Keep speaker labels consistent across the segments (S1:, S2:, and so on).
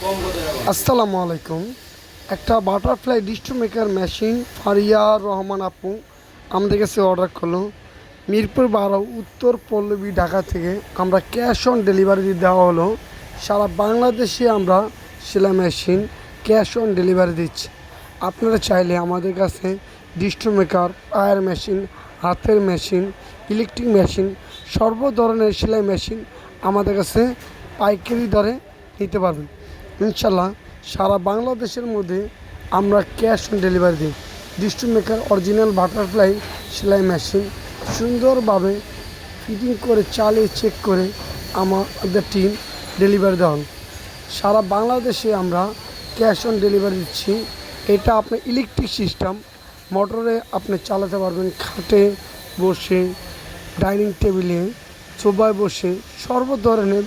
S1: আসসালামু আলাইকুম। একটা butterfly distro maker machine Fariya Rahman আপু, আমাদের কাছে অর্ডার করল। মিরপুর বারো, উত্তর পল্লবী, ঢাকা থেকে আমরা ক্যাশ অন ডেলিভারি দেওয়া হলো। সারা বাংলাদেশে আমরা সেলাই মেশিন ক্যাশ অন ডেলিভারি দিচ্ছি। আপনারা চাইলে আমাদের কাছে ডিস্ট্রো মেকার পায়ার মেশিন হাতের মেশিন ইলেকট্রিক মেশিন সর্ব ধরনের সেলাই মেশিন আমাদের কাছে পাইকারি দরে নিতে পারবেন। ইনশাল্লাহ সারা বাংলাদেশের মধ্যে আমরা ক্যাশ অন ডেলিভারি দিই। ডিস্ট্রো মেকার অরিজিনাল বাটারফ্লাই সেলাই মেশিন সুন্দরভাবে ফিটিং করে, চালিয়ে চেক করে আমাদের টিম ডেলিভারি দেওয়া সারা বাংলাদেশে আমরা ক্যাশ অন ডেলিভারি দিচ্ছি। এটা আপনার ইলেকট্রিক সিস্টেম মোটরে আপনি চালাতে পারবেন খাটে বসে ডাইনিং টেবিলে সোফায় বসে সর্ব ধরনের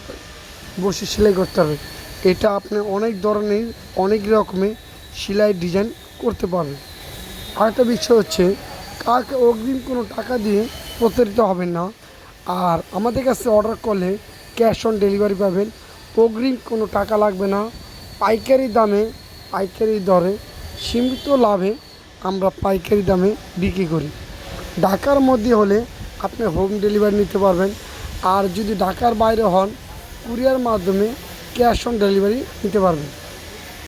S1: বসে সেলাই করতে হবে। এটা আপনি অনেক ধরনের, অনেক রকমের সেলাই ডিজাইন করতে পারবেন। আরেকটা বিষয় হচ্ছে কাকে অগ্রিম কোনো টাকা দিয়ে প্রতারিত হবেন না। আর আমাদের কাছে অর্ডার করলে ক্যাশ অন ডেলিভারি পাবেন। অগ্রিম কোনো টাকা লাগবে না। পাইকারি দামে, পাইকারি দরে সীমিত লাভে আমরা পাইকারি দামে বিক্রি করি। ঢাকার মধ্যে হলে আপনি হোম ডেলিভারি নিতে পারবেন। আর যদি ঢাকার বাইরে হন কুরিয়ার মাধ্যমে ক্যাশ অন ডেলিভারি নিতে পারবেন।